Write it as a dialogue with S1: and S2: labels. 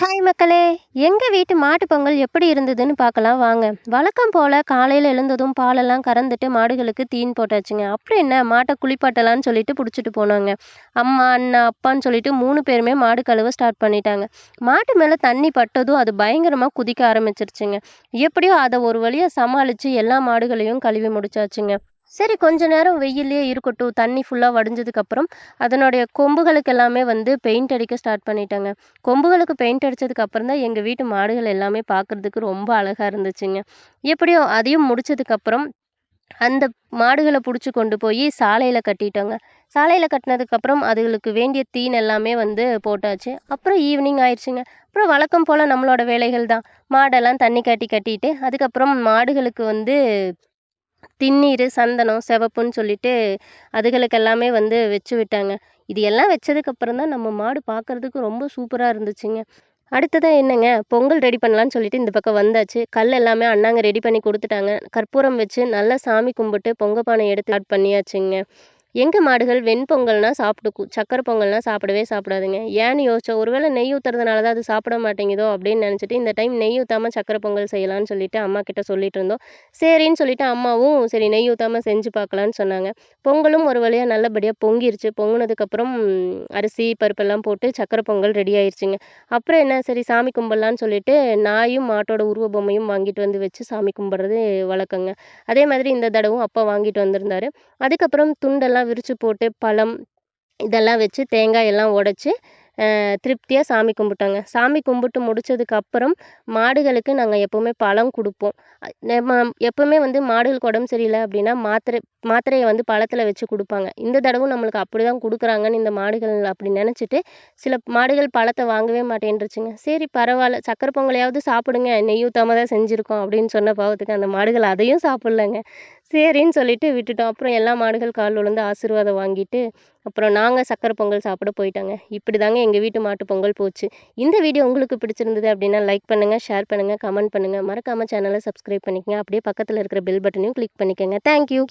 S1: Hi மக்களே! எங்கள் வீட்டு மாட்டுப் பொங்கல் எப்படி இருந்ததுன்னு பார்க்கலாம் வாங்க. வழக்கம் போல் காலையில் எழுந்ததும் பாலெல்லாம் கறந்துட்டு மாடுகளுக்கு தீன் போட்டாச்சுங்க. அப்புறம் என்ன மாட்டை குளிப்பாட்டலான்னு சொல்லிட்டு பிடிச்சிட்டு போனோங்க. அம்மா, அண்ணா, அப்பான்னு சொல்லிட்டு மூணு பேருமே மாடு கழுவ ஸ்டார்ட் பண்ணிட்டாங்க. மாட்டு மேலே தண்ணி பட்டதும் அது பயங்கரமாக குதிக்க ஆரம்பிச்சிருச்சுங்க. எப்படியோ அதை ஒரு வழியாக சமாளித்து எல்லா மாடுகளையும் கழுவி முடிச்சாச்சுங்க. சரி கொஞ்ச நேரம் வெயிலே இருக்கட்டும். தண்ணி ஃபுல்லாக வடிஞ்சதுக்கப்புறம் அதனுடைய கொம்புகளுக்கு எல்லாமே வந்து பெயிண்ட் அடிக்க ஸ்டார்ட் பண்ணிட்டாங்க கொம்புகளுக்கு பெயிண்ட் அடித்ததுக்கப்புறம் தான் எங்கள் வீட்டு மாடுகள் எல்லாமே பார்க்கறதுக்கு ரொம்ப அழகாக இருந்துச்சுங்க. எப்படியோ அதையும் முடிச்சதுக்கப்புறம் அந்த மாடுகளை பிடிச்சி கொண்டு போய் சாலையில் கட்டிட்டோங்க. சாலையில் கட்டினதுக்கப்புறம் அதுகளுக்கு வேண்டிய தீன் எல்லாமே வந்து போட்டாச்சு. அப்புறம் ஈவினிங் ஆயிடுச்சுங்க அப்புறம் வழக்கம் போல் நம்மளோட வேலைகள் தான். மாடெல்லாம் தண்ணி காட்டி கட்டிட்டு, அதுக்கப்புறம் மாடுகளுக்கு வந்து திண்ணீர் சந்தனம், சிவப்புன்னு சொல்லிட்டு அதுகளுக்கு எல்லாமே வந்து வச்சு விட்டாங்க. இது எல்லாம் வச்சதுக்கப்புறம் தான் நம்ம மாடு பார்க்கறதுக்கு ரொம்ப சூப்பராக இருந்துச்சுங்க. அடுத்ததாக என்னங்க, பொங்கல் ரெடி பண்ணலான்னு சொல்லிட்டு இந்த பக்கம் வந்தாச்சு. கல் எல்லாமே அண்ணாங்க ரெடி பண்ணி கொடுத்துட்டாங்க கற்பூரம் வச்சு நல்லா சாமி கும்பிட்டு பொங்க பானை எடுத்து ஸ்டார்ட் பண்ணியாச்சுங்க. எங்கள் மாடுகள் வெண்பொங்கல்னால் சாப்பிட்டுக்கும். சக்கரை பொங்கல்னால் சாப்பிடவே சாப்பிடாதுங்க. ஏன்னு யோசிச்சோம். ஒருவேளை நெய் ஊற்றுறதுனால தான் அது சாப்பிட மாட்டேங்குதோ அப்படின்னு நினச்சிட்டு, இந்த டைம் நெய் ஊற்றாமல் சக்கரை பொங்கல் செய்யலான்னு சொல்லிட்டு அம்மாகிட்ட சொல்லிட்டு இருந்தோம். சரின்னு சொல்லிட்டு அம்மாவும் சரி நெய் ஊற்றாமல் செஞ்சு பார்க்கலான்னு சொன்னாங்க. பொங்கலும் ஒரு வழியாக நல்லபடியாக பொங்கிருச்சு. பொங்கினதுக்கப்புறம் அரிசி, பருப்பெல்லாம் போட்டு சக்கரை பொங்கல் ரெடி ஆயிடுச்சுங்க அப்புறம் என்ன சரி சாமி கும்பிடலான்னு சொல்லிட்டு நாயும், மாட்டோட உருவ பொம்மையும் வாங்கிட்டு வந்து வச்சு சாமி கும்பிட்றது வழக்கங்க. அதே மாதிரி இந்த தடவும் அப்பா வாங்கிட்டு வந்திருந்தாரு. அதுக்கப்புறம் துண்டெல்லாம் விரித்து போட்டு, பழம் இதெல்லாம் வச்சு தேங்காய் எல்லாம் உடச்சி திருப்தியாக சாமி கும்பிட்டோங்க. சாமி கும்பிட்டு முடிச்சதுக்கப்புறம் மாடுகளுக்கு நாங்கள் எப்போவுமே பழம் கொடுப்போம் நம்ம எப்போவுமே வந்து மாடுகளுக்கு உடம்பு சரியில்லை அப்படின்னா, மாத்திரை மாத்திரையை வந்து பழத்தில் வச்சு கொடுப்பாங்க இந்த தடவும் நம்மளுக்கு அப்படி தான் கொடுக்குறாங்கன்னு இந்த மாடுகள் அப்படி நினச்சிட்டு, சில மாடுகள் பழத்தை வாங்கவே மாட்டேன்ருச்சுங்க. சரி பரவாயில்ல சக்கரை பொங்கலையாவது சாப்பிடுங்க. நெய் ஊற்றாம தான் செஞ்சுருக்கோம் அப்படின்னு சொன்ன பாவத்துக்கு அந்த மாடுகள் அதையும் சாப்பிட்லங்க சரின்னு சொல்லிட்டு விட்டுட்டோம். அப்புறம் எல்லா மாடுகள் கால் விழுந்து ஆசீர்வாதம் வாங்கிட்டு, அப்புறம் நாங்கள் சர்க்கரை பொங்கல் சாப்பிட போயிட்டோங்க. இப்படிதாங்க எங்கள் வீட்டு மாட்டு பொங்கல் போச்சு. இந்த வீடியோ உங்களுக்கு பிடிச்சிருந்தது அப்படின்னா லைக் பண்ணுங்க, ஷேர் பண்ணுங்க, கமெண்ட் பண்ணுங்க. மறக்காமல் சேனலை சப்ஸ்கிரைப் பண்ணிக்கங்க. அப்படியே பக்கத்தில் இருக்கிற பெல் பட்டனையும் கிளிக் பண்ணிக்கோங்க தேங்க் யூ.